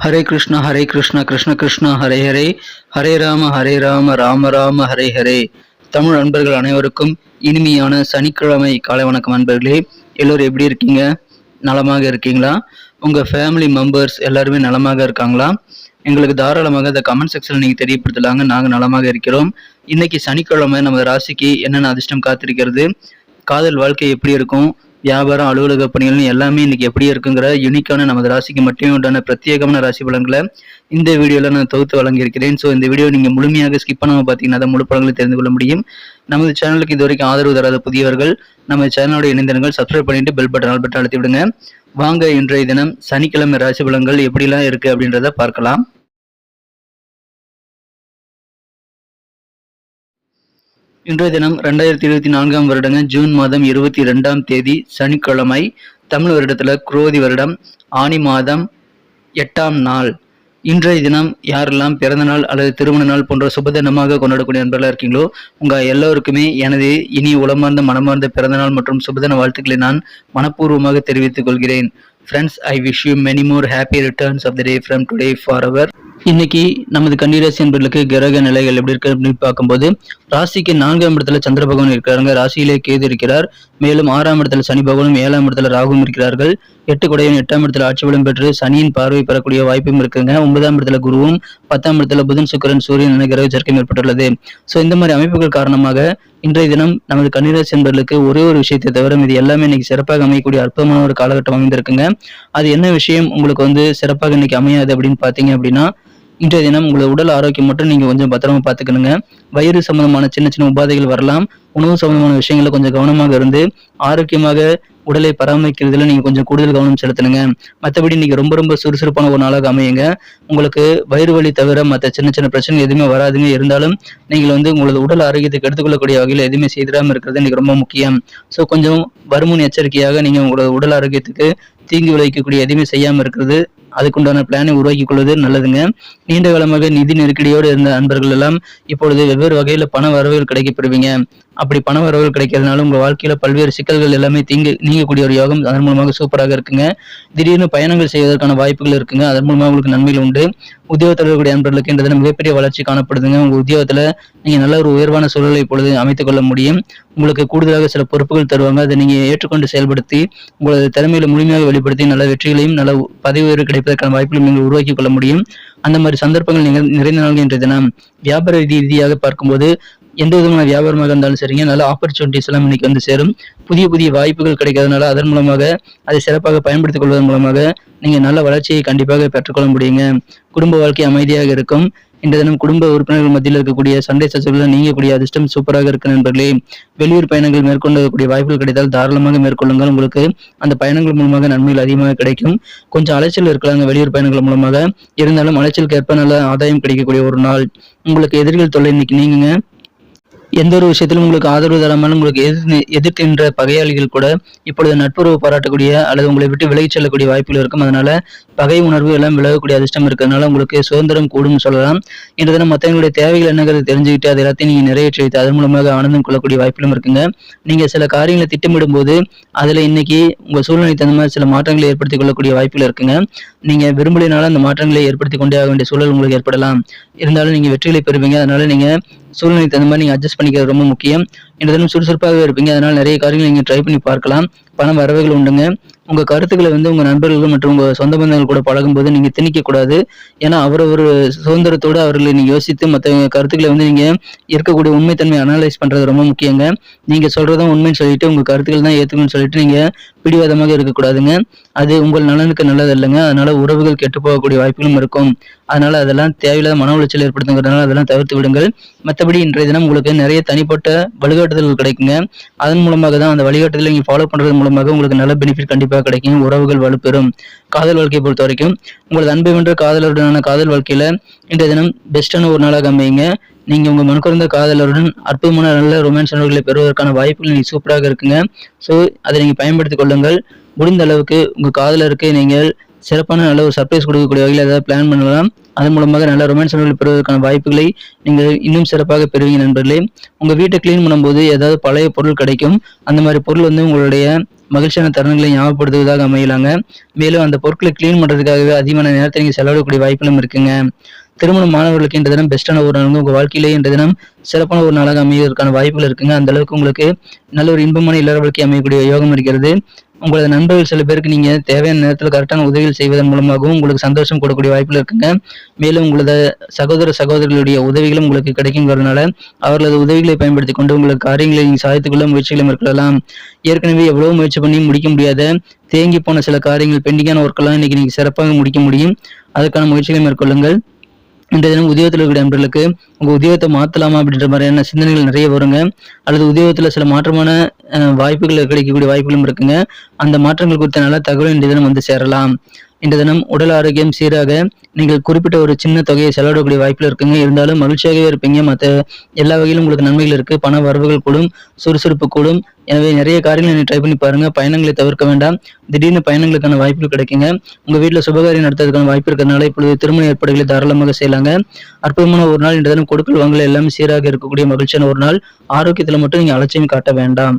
ஹரே கிருஷ்ணா ஹரே கிருஷ்ணா கிருஷ்ண கிருஷ்ணா ஹரே ஹரே. ஹரே ராம ஹரே ராம ராம ராம ஹரே ஹரே. தமிழ் நண்பர்கள் அனைவருக்கும் இனிமையான சனிக்கிழமை காலை வணக்கம் நண்பர்களே எல்லோரும் எப்படி இருக்கீங்க? நலமாக இருக்கீங்களா? உங்கள் ஃபேமிலி மெம்பர்ஸ் எல்லாருமே நலமாக இருக்காங்களா? எங்களுக்கு தாராளமாக இந்த கமெண்ட் செக்ஷனில் நீங்கள் தெரியப்படுத்தலாங்க. நாங்கள் நலமாக இருக்கிறோம். இன்னைக்கு சனிக்கிழமை நம்ம ராசிக்கு என்னென்ன அதிர்ஷ்டம் காத்திருக்கிறது? காதல் வாழ்க்கை எப்படி இருக்கும்? வியாபாரம் அலுவலக பணிகள்னு எல்லாமே இன்னைக்கு எப்படி இருக்குங்கிற யூனிக்கான நமது ராசிக்கு மட்டுமே உண்டான பிரத்யேகமான ராசி பலன்களை இந்த வீடியோவில் நான் தொகுத்து வழங்கியிருக்கிறேன். ஸோ இந்த வீடியோ நீங்கள் முழுமையாக ஸ்கிப் பண்ணாமல் பார்த்தீங்கன்னா தான் முழு பலன்களை தெரிந்து கொள்ள முடியும். நமது சேனலுக்கு இதுவரைக்கும் ஆதரவு தராத புதியவர்கள் நம்ம சேனலோட இணைந்திருங்கள் சப்ஸ்கிரைப் பண்ணிட்டு பெல் பட்டன் ஆல் பட்டன் அழுத்தி விடுங்க. வாங்க இன்றைய தினம் சனிக்கிழமை ராசி பலன்கள் எப்படிலாம் இருக்குது அப்படின்றத பார்க்கலாம். இன்றைய தினம் ரெண்டாயிரத்தி இருபத்தி நான்காம் வருடங்க ஜூன் மாதம் இருபத்தி ரெண்டாம் தேதி சனிக்கிழமை தமிழ் வருடத்தில் குரோதி வருடம் ஆனி மாதம் எட்டாம் நாள். இன்றைய தினம் யாரெல்லாம் பிறந்த நாள் அல்லது திருமண நாள் போன்ற சுபதினமாக கொண்டாடக்கூடிய நண்பர்களாக இருக்கீங்களோ உங்கள் எல்லோருக்குமே எனது இனி உளமார்ந்த மனமார்ந்த பிறந்தநாள் மற்றும் சுபதின வாழ்த்துக்களை நான் மனப்பூர்வமாக தெரிவித்துக் கொள்கிறேன். Friends I wish you many more happy returns of the day from today for அவர் இன்னைக்கு நமது கன்னிராசி என்பர்களுக்கு கிரக நிலைகள் எப்படி இருக்கு அப்படின்னு பார்க்கும்போது ராசிக்கு நான்காம் இடத்துல சந்திர பகவான் இருக்கிறாங்க ராசியிலே கேது இருக்கிறார். மேலும் ஆறாம் இடத்துல சனி பகவானும் ஏழாம் இடத்துல ராகுவும் இருக்கிறார்கள். எட்டு குடையும் எட்டாம் இடத்துல ஆட்சி பலம் பெற்று சனியின் பார்வை பெறக்கூடிய வாய்ப்பும் இருக்குங்க. ஒன்பதாம் இடத்துல குருவும் பத்தாம் இடத்துல புதன் சுக்கரன் சூரியன் என கிரக சேர்க்கையும் ஏற்பட்டுள்ளது ஸோ இந்த மாதிரி அமைப்புகள் காரணமாக இன்றைய தினம் நமது கன்னிராசி என்பர்களுக்கு ஒரே ஒரு விஷயத்தை தவிர இது எல்லாமே இன்னைக்கு சிறப்பாக அமையக்கூடிய அற்புதமான ஒரு காலகட்டம் அமைந்திருக்குங்க. அது என்ன விஷயம்? உங்களுக்கு வந்து சிறப்பாக இன்னைக்கு அமையாது அப்படின்னு பார்த்தீங்க அப்படின்னா இன்றைய தினம் உங்களோட உடல் ஆரோக்கியம் மட்டும் நீங்க கொஞ்சம் பத்திரமா பார்த்துக்கணுங்க. வயிறு சம்பந்தமான சின்ன சின்ன உபாதைகள் வரலாம். உணவு சம்பந்தமான விஷயங்கள கொஞ்சம் கவனமாக இருந்து ஆரோக்கியமாக உடலை பராமரிக்கிறதுல நீங்க கொஞ்சம் கூடுதல் கவனம் செலுத்தணுங்க. மற்றபடி இன்னைக்கு ரொம்ப ரொம்ப சுறுசுறுப்பான ஒரு நாளாக அமையுங்க. உங்களுக்கு வயிறு வலி தவிர மற்ற சின்ன சின்ன பிரச்சனைகள் எதுவுமே வராதுங்க. இருந்தாலும் நீங்கள் வந்து உங்களது உடல் ஆரோக்கியத்தை எடுத்துக்கொள்ளக்கூடிய வகையில் எதுவுமே செய்திடாம இருக்கிறது இன்னைக்கு ரொம்ப முக்கியம். ஸோ கொஞ்சம் வருமுன் எச்சரிக்கையாக நீங்க உங்களோட உடல் ஆரோக்கியத்துக்கு தீங்கு விளைவிக்கக்கூடிய எதுவுமே செய்யாம இருக்கிறது அதுக்குண்டான பிளானை உருவாக்கி கொள்வது நல்லதுங்க. நீண்ட காலமாக நிதி நெருக்கடியோடு இருந்த அன்பர்கள் எல்லாம் இப்பொழுது வெவ்வேறு வகையில பண வரவுகள் கிடைக்கப்பெறுவீங்க. அப்படி பண வரவுகள் கிடைக்கிறதுனால உங்க வாழ்க்கையில பல்வேறு சிக்கல்கள் எல்லாமே தீங்கு நீங்கக்கூடிய ஒரு யோகம் அதன் மூலமாக சூப்பராக இருக்குங்க. திடீர்னு பயணங்கள் செய்வதற்கான வாய்ப்புகள் இருக்குங்க. அதன் மூலமாக உங்களுக்கு நன்மைகள் உண்டு. உத்தியோகத்தில் இருக்கக்கூடிய அன்பர்களுக்கு இந்த தினம் மிகப்பெரிய வளர்ச்சி காணப்படுதுங்க. உங்க உத்தியோகத்துல நீங்க நல்ல ஒரு உயர்வான சூழலை இப்பொழுது அமைத்துக் கொள்ள முடியும். உங்களுக்கு கூடுதலாக சில பொறுப்புகள் தருவாங்க. அதை நீங்க ஏற்றுக்கொண்டு செயல்படுத்தி உங்களது திறமையில முழுமையாக வெளிப்படுத்தி நல்ல வெற்றிகளையும் நல்ல பதவி உயர்வு கிடைப்பதற்கான வாய்ப்புகளையும் நீங்கள் உருவாக்கி கொள்ள முடியும். அந்த மாதிரி சந்தர்ப்பங்கள் நீங்கள் நிறைந்த நாள் இன்றைய தினம். வியாபார ரீதியாக பார்க்கும்போது எந்த விதமான வியாபாரமாக இருந்தாலும் சரிங்க. நல்ல ஆப்பர்ச்சுனிட்டிஸ் எல்லாம் இன்னைக்கு வந்து சேரும். புதிய புதிய வாய்ப்புகள் கிடைக்கிறதுனால அதன் மூலமாக அதை சிறப்பாக பயன்படுத்திக் கொள்வதன் மூலமாக நீங்கள் நல்ல வளர்ச்சியை கண்டிப்பாக பெற்றுக்கொள்ள முடியுங்க. குடும்ப வாழ்க்கை அமைதியாக இருக்கும். இந்த தினம் குடும்ப உறுப்பினர்கள் மத்தியில் இருக்கக்கூடிய சண்டை சச்சரவுகள் நீங்கக்கூடிய அதிர்ஷ்டம் சூப்பராக இருக்கு நண்பர்களே. வெளியூர் பயணங்கள் மேற்கொள்ளக்கூடிய வாய்ப்புகள் கிடைத்தால் தாராளமாக மேற்கொள்ளுங்கள். உங்களுக்கு அந்த பயணங்கள் மூலமாக நன்மைகள் அதிகமாக கிடைக்கும். கொஞ்சம் அலைச்சல் இருக்கலாங்க வெளியூர் பயணங்கள் மூலமாக. இருந்தாலும் அலைச்சலுக்கு ஏற்ப நல்ல ஆதாயம் கிடைக்கக்கூடிய ஒரு நாள். உங்களுக்கு எதிரிகள் தொல்லை இன்னைக்கு நீங்குங்க. எந்த ஒரு விஷயத்திலும் உங்களுக்கு ஆதரவு தராமல் உங்களுக்கு எதிர் எதிர்க்கின்ற பகையாளிகள் கூட இப்பொழுது நட்புறவு பாராட்டக்கூடிய அல்லது உங்களை விட்டு விலகிச் செல்லக்கூடிய வாய்ப்புகள் இருக்கும். அதனால பகை உணர்வு எல்லாம் விலகக்கூடிய அதிர்ஷ்டம் இருக்கிறதுனால உங்களுக்கு சுதந்திரம் கூடும் சொல்லலாம். இன்று தினம் மற்றவங்களுடைய தேவைகள் என்னங்கிறது தெரிஞ்சுக்கிட்டு அது எல்லாத்தையும் நீங்க நிறைவேற்றி வைத்து அதன் மூலமாக ஆனந்தம் கொள்ளக்கூடிய வாய்ப்புகளும் இருக்குங்க. நீங்க சில காரியங்களை திட்டமிடும் போது அதுல இன்னைக்கு உங்க சூழ்நிலை தகுந்த மாதிரி சில மாற்றங்களை ஏற்படுத்திக் கொள்ளக்கூடிய வாய்ப்புகள் இருக்குங்க. நீங்க விரும்பலினால அந்த மாற்றங்களை ஏற்படுத்தி கொண்டே ஆக வேண்டிய சூழல் உங்களுக்கு ஏற்படலாம். இருந்தாலும் நீங்க வெற்றிகளை பெறுவீங்க. அதனால நீங்க சூழ்நிலை தகுந்த மாதிரி நீங்க அட்ஜஸ்ட் பண்ணிக்கிறது ரொம்ப முக்கியம். இந்த தினம் சுறுசுறுப்பாகவே இருப்பீங்க. அதனால் நிறைய காரியங்கள் நீங்கள் ட்ரை பண்ணி பார்க்கலாம். பண வரவைகள் உண்டுங்க. உங்கள் கருத்துக்களை வந்து உங்கள் நண்பர்கள் மற்றும் உங்கள் சொந்த பந்தங்கள் கூட பழகும்போது நீங்கள் திணிக்கக்கூடாது. ஏன்னா அவர் ஒரு சுதந்திரத்தோடு அவர்களை நீங்கள் யோசித்து மற்ற கருத்துக்களை வந்து நீங்கள் இருக்கக்கூடிய உண்மைத்தன்மை அனலைஸ் பண்ணுறது ரொம்ப முக்கியங்க. நீங்கள் சொல்கிறதும் உண்மைன்னு சொல்லிட்டு உங்கள் கருத்துக்கள் தான் ஏற்றுக்கணும்னு சொல்லிட்டு நீங்கள் பிடிவாதமாக இருக்கக்கூடாதுங்க. அது உங்கள் நலனுக்கு நல்லது இல்லைங்க அதனால் உறவுகள் கெட்டு போகக்கூடிய வாய்ப்புகளும் இருக்கும். அதனால் அதெல்லாம் தேவையில்லாத மன உளைச்சல் ஏற்படுத்துங்கிறதுனால அதெல்லாம் தவிர்த்து விடுங்கள். மற்றபடி இன்றைய தினம் உங்களுக்கு நிறைய தனிப்பட்ட வழிகாட்டுதல்கள் கிடைக்குங்க. அதன் மூலமாக தான் அந்த வழிகாட்டுதலை நீங்கள் ஃபாலோ பண்ணுறது மூலமாக உங்களுக்கு நல்ல பெனிஃபிட் கண்டிப்பாக கிடைக்கும். உறவுகள் வலுப்பெறும். காதல் வாழ்க்கையை பொறுத்த வரைக்கும் உங்களது அன்பை வென்ற காதலருடனான காதல் வாழ்க்கையில் இன்றைய தினம் பெஸ்ட்டான ஒரு நாளாக அமையுங்க. நீங்கள் உங்கள் மனக்குறந்த காதலருடன் அற்புதமான நல்ல ரொமான்ஸ் உணர்வுகளை பெறுவதற்கான வாய்ப்புகள் நீங்கள் சூப்பராக இருக்குங்க. ஸோ அதை நீங்கள் பயன்படுத்திக் கொள்ளுங்கள். முடிந்த அளவுக்கு உங்கள் காதலருக்கு நீங்கள் சிறப்பான நல்ல ஒரு சர்ப்ரைஸ் கொடுக்கக்கூடிய வகையில் ஏதாவது பிளான் பண்ணலாம். அதன் மூலமாக நல்ல ரொமான்ஸ் உணர்வுகளை பெறுவதற்கான வாய்ப்புகளை நீங்கள் இன்னும் சிறப்பாக பெறுவீங்க நண்பர்களே. உங்கள் வீட்டை க்ளீன் பண்ணும்போது ஏதாவது பழைய பொருள் கிடைக்கும். அந்த மாதிரி பொருள் வந்து உங்களுடைய மகிழ்ச்சியான தருணங்களை ஞாபகப்படுத்துவதாக அமையலாங்க. மேலும் அந்த பொருட்களை க்ளீன் பண்ணுறதுக்காகவே அதிகமான நேரத்தை நீங்கள் செலவிடக்கூடிய வாய்ப்புகளும் இருக்குங்க. திருமண மாணவர்களுக்கு இந்த தினம் பெஸ்ட்டான ஒரு நாள் உங்கள் வாழ்க்கையிலே இந்த தினம் சிறப்பான ஒரு நாளாக அமைவதற்கான வாய்ப்புகள் இருக்குங்க. அந்த அளவுக்கு உங்களுக்கு நல்ல ஒரு இன்பமான இல்லற வாழ்க்கை அமையக்கூடிய யோகம் இருக்கிறது. உங்களது நண்பர்கள் சில பேருக்கு நீங்க தேவையான நேரத்தில் கரெக்டான உதவிகள் செய்வதன் மூலமாகவும் உங்களுக்கு சந்தோஷம் கொடுக்கக்கூடிய வாய்ப்புகள் இருக்குங்க. மேலும் உங்களது சகோதர சகோதரிகளுடைய உதவிகளும் உங்களுக்கு கிடைக்குங்கிறதுனால அவர்களது உதவிகளை பயன்படுத்தி கொண்டு உங்களுக்கு காரியங்களை நீங்கள் சாதித்துக்கொள்ள முயற்சிகளை மேற்கொள்ளலாம். ஏற்கனவே எவ்வளவு முயற்சி பண்ணி முடிக்க முடியாத தேங்கி போன சில காரியங்கள் பெண்டிங்கான ஒர்க்கெல்லாம் இன்னைக்கு நீங்க சிறப்பாக முடிக்க முடியும். அதுக்கான முயற்சிகளை மேற்கொள்ளுங்கள். இன்றைய தினம் உத்தியோகத்தில் இருக்கிற நண்பர்களுக்கு உங்க உத்தியோகத்தை மாத்தலாமா அப்படின்ற மாதிரியான சிந்தனைகள் நிறைய வருங்க. அல்லது உத்தியோகத்தில் சில மாற்றமான அஹ், வாய்ப்புகள் கிடைக்கக்கூடிய வாய்ப்புகளும் இருக்குங்க. அந்த மாற்றங்கள் குறித்த நல்ல தகவல் இன்றைய தினம் வந்து சேரலாம். இன்றைய தினம் உடல் ஆரோக்கியம் சீராக நீங்கள் குறிப்பிட்ட ஒரு சின்ன தொகையை செலவிடக்கூடிய வாய்ப்பில் இருக்குங்க. இருந்தாலும் மகிழ்ச்சியாகவே இருப்பீங்க. மற்ற எல்லா வகையிலும் உங்களுக்கு நன்மைகள் இருக்கு. பண வரவுகள் கூடும் சுறுசுறுப்பு கூடும். எனவே நிறைய காரியங்களை நீங்கள் ட்ரை பண்ணி பாருங்க. பயணங்களை தவிர்க்க வேண்டாம். திடீர்னு பயணங்களுக்கான வாய்ப்புகள் கிடைக்குங்க. உங்க வீட்டில் சுபகாரியம் நடத்துறதுக்கான வாய்ப்பு இருக்கிறதுனால இப்பொழுது திருமண ஏற்பாடுகளை தாராளமாக செய்யலாங்க. அற்புதமான ஒரு நாள் இன்றைய தினம் கொடுக்கல் வாங்கல எல்லாமே சீராக இருக்கக்கூடிய மகிழ்ச்சியான ஒரு நாள். ஆரோக்கியத்தில் மட்டும் நீங்கள் அலட்சியம் காட்ட வேண்டாம்.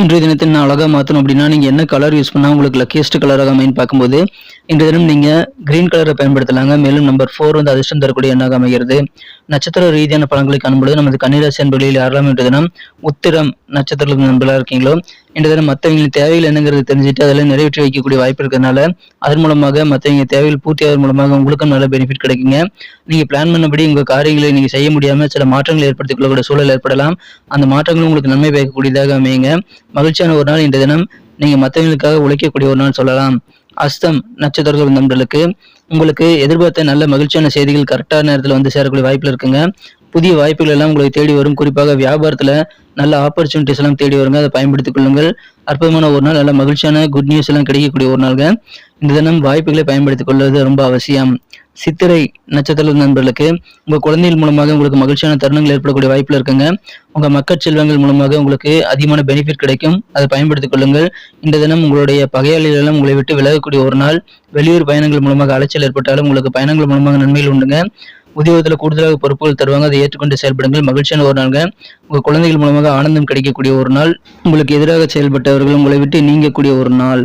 இன்றைய தினத்தை நான் அழகாக மாற்றணும் அப்படின்னா நீங்கள் என்ன கலர் யூஸ் பண்ணால் உங்களுக்கு லக்கியஸ்ட் கலராக அமைன்னு பார்க்கும்போது இன்றைய தினம் நீங்கள் கிரீன் கலரை பயன்படுத்தலாங்க. மேலும் நம்பர் ஃபோர் வந்து அதிர்ஷ்டம் தரக்கூடிய எண்ணாக அமைகிறது. நட்சத்திர ரீதியான பழங்களை காணும்பொழுது நமது கன்னிராசி அன்பர்களில் யாரெல்லாம் இன்றைய தினம் உத்திரம் நட்சத்திரத்தில் நண்பர்களாக இருக்கீங்களோ இன்றைய தினம் மற்றவங்களின் தேவைகள் என்னங்கிறது தெரிஞ்சுட்டு அதில் நிறைவேற்றி வைக்கக்கூடிய வாய்ப்பு இருக்கிறதுனால அதன் மூலமாக மற்றவங்க தேவைகள் பூர்த்தி ஆவதன் மூலமாக உங்களுக்கும் நல்ல பெனிஃபிட் கிடைக்குங்க. நீங்கள் பிளான் பண்ணபடி உங்கள் காரியங்களை நீங்கள் செய்ய முடியாமல் சில மாற்றங்களை ஏற்படுத்திக் கொள்ளக்கூடிய சூழல் ஏற்படலாம். அந்த மாற்றங்கள் உங்களுக்கு நன்மை பயக்கக்கூடியதாக அமையுங்க. மகிழ்ச்சியான ஒரு நாள் இன்றைய தினம். நீங்கள் மற்றவங்களுக்காக உழைக்கக்கூடிய ஒரு நாள் சொல்லலாம். அஸ்தம் நட்சத்திரங்கள் நண்பர்களுக்கு உங்களுக்கு எதிர்பார்த்த நல்ல மகிழ்ச்சியான செய்திகள் கரெக்டான நேரத்தில் வந்து சேரக்கூடிய வாய்ப்பில் இருக்குங்க. புதிய வாய்ப்புகள் எல்லாம் உங்களுக்கு தேடி வரும். குறிப்பாக வியாபாரத்தில் நல்ல ஆப்பர்ச்சுனிட்டிஸ் எல்லாம் தேடி வருங்க. அதை பயன்படுத்திக் கொள்ளுங்கள். அற்புதமான ஒரு நாள் நல்ல மகிழ்ச்சியான குட் நியூஸ் எல்லாம் கிடைக்கக்கூடிய ஒரு நாள்ங்க. இந்த தினம் வாய்ப்புகளை பயன்படுத்திக் கொள்வது ரொம்ப அவசியம். சித்திரை நட்சத்திர நண்பர்களுக்கு உங்க குழந்தைகள் மூலமாக உங்களுக்கு மகிழ்ச்சியான தருணங்கள் ஏற்படக்கூடிய வாய்ப்புல இருக்குங்க. உங்க மக்கள் செல்வங்கள் மூலமாக உங்களுக்கு அதிகமான பெனிஃபிட் கிடைக்கும். அதை பயன்படுத்திக் கொள்ளுங்கள். இந்த தினம் உங்களுடைய பகையாளிகளெல்லாம் உங்களை விட்டு விலகக்கூடிய ஒரு நாள். வெளியூர் பயணங்கள் மூலமாக அலைச்சல் ஏற்பட்டாலும் உங்களுக்கு பயணங்கள் மூலமாக நன்மைகள் உண்டுங்க. உத்தியோகத்தில் கூடுதலாக பொறுப்புகள் தருவாங்க. அதை ஏற்றுக்கொண்டு செயல்படுங்கள். மகிழ்ச்சியான ஒரு நாளுங்க. உங்க குழந்தைகள் மூலமாக ஆனந்தம் கிடைக்கக்கூடிய ஒரு நாள். உங்களுக்கு எதிராக செயல்பட்டவர்கள் உங்களை விட்டு நீங்கக்கூடிய ஒரு நாள்.